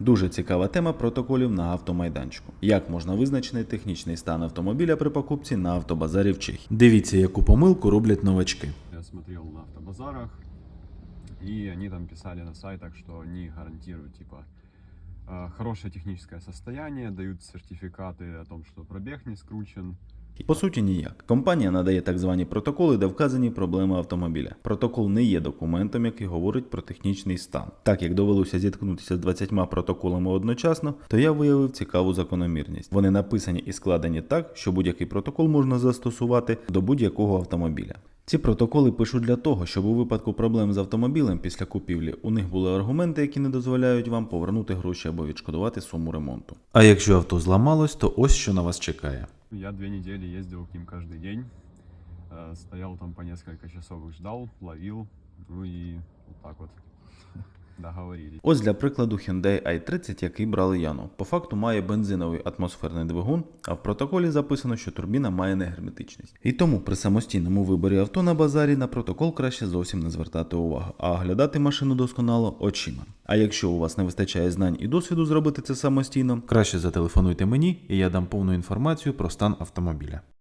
Дуже цікава тема протоколів на автомайданчику. Як можна визначити технічний стан автомобіля при покупці на автобазарі в Чехії? Дивіться, яку помилку роблять новачки. Я смотрел на автобазарах, и они там писали на сайтах, что они гарантируют, типа, э, хорошее техническое состояние, дают сертификаты о том, что пробег не скручен. По суті, ніяк. Компанія надає так звані протоколи, де вказані проблеми автомобіля. Протокол не є документом, який говорить про технічний стан. Так як довелося зіткнутися з 20 протоколами одночасно, то я виявив цікаву закономірність. Вони написані і складені так, що будь-який протокол можна застосувати до будь-якого автомобіля. Ці протоколи пишуть для того, щоб у випадку проблем з автомобілем після купівлі у них були аргументи, які не дозволяють вам повернути гроші або відшкодувати суму ремонту. А якщо авто зламалось, то ось що на вас чекає. Я две недели ездил к ним каждый день, э, стоял там по несколько часов их ждал, ловил, ну и вот так вот. Ось для прикладу Hyundai i30, який брали Яну. По факту має бензиновий атмосферний двигун, а в протоколі записано, що турбіна має негерметичність. І тому при самостійному виборі авто на базарі на протокол краще зовсім не звертати увагу, а оглядати машину досконало очима. А якщо у вас не вистачає знань і досвіду зробити це самостійно, краще зателефонуйте мені, і я дам повну інформацію про стан автомобіля.